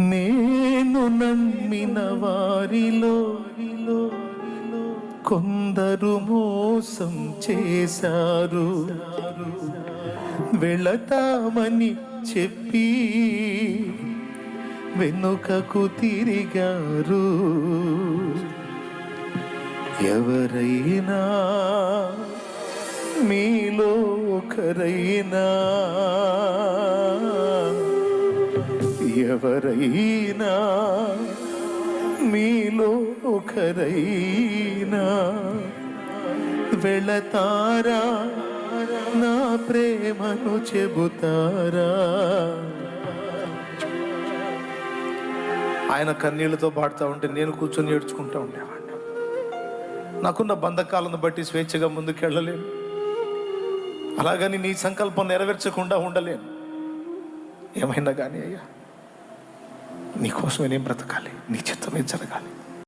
నేను నమ్మిన వారిలో కొందరు మోసం చేశారు. వెళతామని చెప్పి వెనుకకు తిరిగారు. ఎవరైనా మీలో ఒకరైనా ఎవరైనా మీలో ఒకరైనా వెళతారా? నా ప్రేమను చెబుతారా? ఆయన కన్నీళ్ళతో పాడుతూ ఉంటే నేను కూర్చొని ఏడ్చుకుంటూ ఉండేవాడిని. నాకున్న బంధకాలను బట్టి స్వేచ్ఛగా ముందుకెళ్ళలేను. అలాగని నీ సంకల్పం నెరవేర్చకుండా ఉండలేను. ఏమైనా కానీ అయ్యా. నీకోసం నేను బ్రతకాలి? నీ చిత్తమే జరగాలి.